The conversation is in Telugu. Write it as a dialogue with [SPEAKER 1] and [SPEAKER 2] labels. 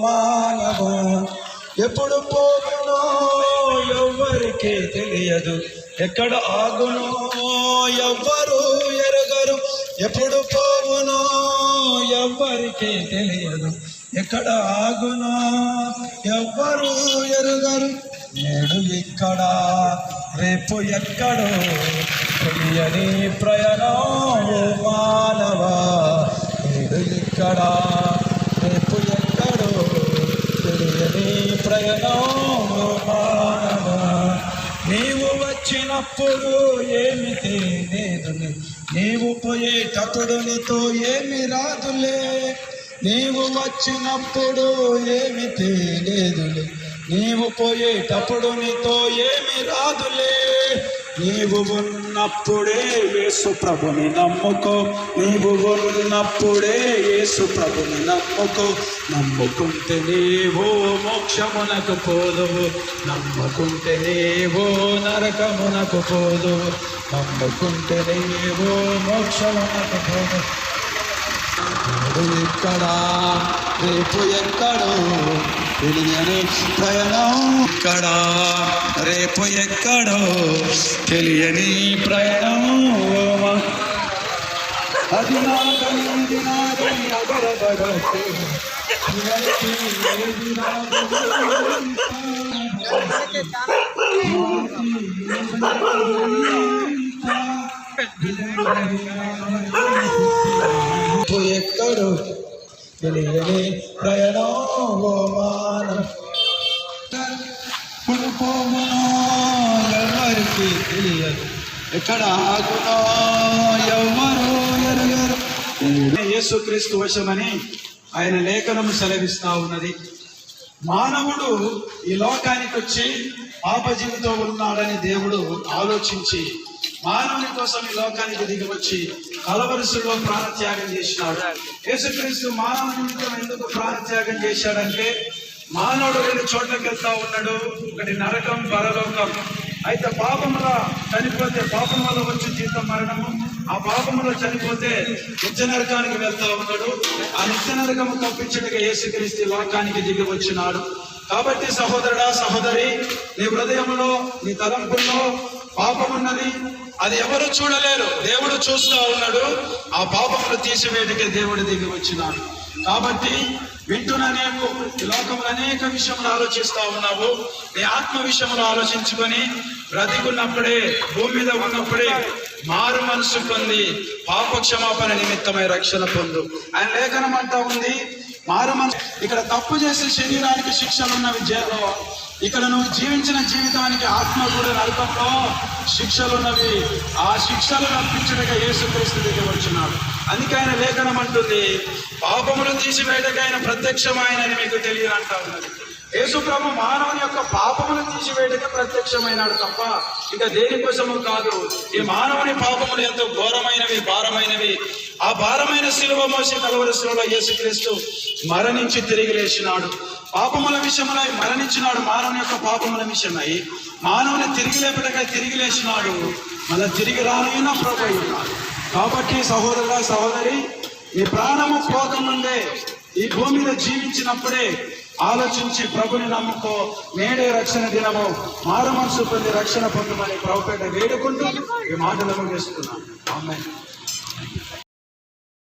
[SPEAKER 1] మానవు ఎప్పుడు పోగునో ఎవ్వరికి తెలియదు. ఎక్కడ ఆగునో ఎవ్వరు ఎరగరు. ఎప్పుడు పోవునో ఎవ్వరికి తెలియదు. ఎక్కడ ఆగునో ఎవ్వరు ఎరుగరు. నేడు ఇక్కడ రేపు ఎక్కడో తెలియని ప్రయాణం మానవా నేడు ఇక్కడ రేపు ఎక్కడో తెలియని ప్రయాణం ఓ మానవా నీవు వచ్చినప్పుడు ఏమి తెలియదులే నీవు పోయేటప్పుడు నీతో ఏమి రాదులే? నీవు వచ్చినప్పుడు ఏమి లేదులే నీవు పోయేటప్పుడు నీతో ఏమి రాదులే? నీవు ఉన్నప్పుడే యేసు ప్రభుని నమ్ముకో. నీవు ఉన్నప్పుడే యేసు ప్రభుని నమ్ముకో. నమ్ముకుంటే నీవో మోక్షమునకు పోదువు. నమ్ముకుంటే నీవో నరకమునకు పోదువు నమ్ముకుంటే నీవో మోక్షమునకు పోదువు ఎక్కడా రేపు ఎక్కడో తెలియని ప్రయాణం ఇక్కడ రేపు ఎక్కడో తెలియని ప్రయాణం అది ఇది. ఎక్కడో తెలియని ప్రయాణం ఓ ఎవరికి తెలియదు. ఎక్కడ ఆగునో ఎవ్వరు ఎరుగరు. యేసుక్రీస్తు వశమని ఆయన లేఖనము సెలవిస్తా ఉన్నది. మానవుడు ఈ లోకానికి వచ్చి పాప జీవితం ఉన్నాడని దేవుడు ఆలోచించి మానవుని కోసం ఈ లోకానికి దిగివచ్చి వచ్చి ప్రాణత్యాగం చేసినాడు. యేసుక్రీస్తు మానవునితో నిమిత్తం ఎందుకు ప్రాణత్యాగం చేశాడంటే మానవుడు రెండు చోట్లకి వెళ్తా ఉన్నాడు. ఒకటి నరకం పరలోకం. అయితే పాపముల చనిపోతే పాపం వల్ల వచ్చి జీతం మరణము. ఆ పాపములో చనిపోతే నిత్య నరకానికి వెళ్తా ఉన్నాడు. ఆ నిత్య నరకము తప్పించడానికి యేసుక్రీస్తు లోకానికి దిగి వచ్చినాడు. కాబట్టి సహోదరుడా సహోదరి నీ హృదయంలో నీ తలంపుల్లో పాపం ఉన్నది. అది ఎవరు చూడలేరు. దేవుడు చూస్తూ ఉన్నాడు. ఆ పాపములు తీసివేటికే దేవుడు దిగి వచ్చినాడు. కాబట్టి వింటున్న నీవు లోకంలో అనేక విషయములు ఆలోచిస్తూ ఉన్నావు. నీ ఆత్మ విషయంలో ఆలోచించుకొని బ్రతికున్నప్పుడే భూమి మీద ఉన్నప్పుడే మారు మనసు పొంది పాప క్షమాపణ నిమిత్తమై రక్షణ పొందు. ఆయన లేఖనం అంటా ఉంది. మారు మనసు ఇక్కడ తప్పు చేసే శరీరానికి శిక్షలు ఉన్నవి జైల్లో ఇక్కడ నువ్వు జీవించిన జీవితానికి ఆత్మ కూడా నరకంలో శిక్షలు ఉన్నవి ఆ శిక్షలు రప్పించడగా యేసుక్రీస్తు దగ్గర వచ్చినాడు. అందుకే ఆయన లేఖనం అంటుంది పాపములు తీసివేయటకు ఆయన ప్రత్యక్షమాయనని మీకు తెలియదు అంటా ఉన్నది. యేసు ప్రభు మానవుని యొక్క పాపములు తీసివేయటకే ప్రత్యక్షమైనాడు తప్ప ఇక దేనికోసము కాదు. ఈ మానవుని పాపములు ఎంతో ఘోరమైనవి భారమైనవి. ఆ భారమైన శిలువ మోసి కలవరి శిలువలో యేసుక్రీస్తు మరణించి తిరిగి లేచినాడు. పాపముల విషయమై మరణించినాడు. మానవుని యొక్క పాపముల విషయమై మానవుని తిరిగి లేపటకై తిరిగి లేచినాడు. మన తిరిగి రానైనా ప్రభు ఉన్నాడు కాబట్టి సహోదరుడా సహోదరి ఈ ప్రాణము పోకముందే ఈ భూమి మీద జీవించినప్పుడే ఆలోచించి ప్రభుని నమ్ముకో. నేడే రక్షణ దినము. మారు మనసు పొంది రక్షణ పొందమని ప్రభుపేట వేడుకుంటూ ఈ మాటలు ముగిస్తున్నాను అమ్మాయి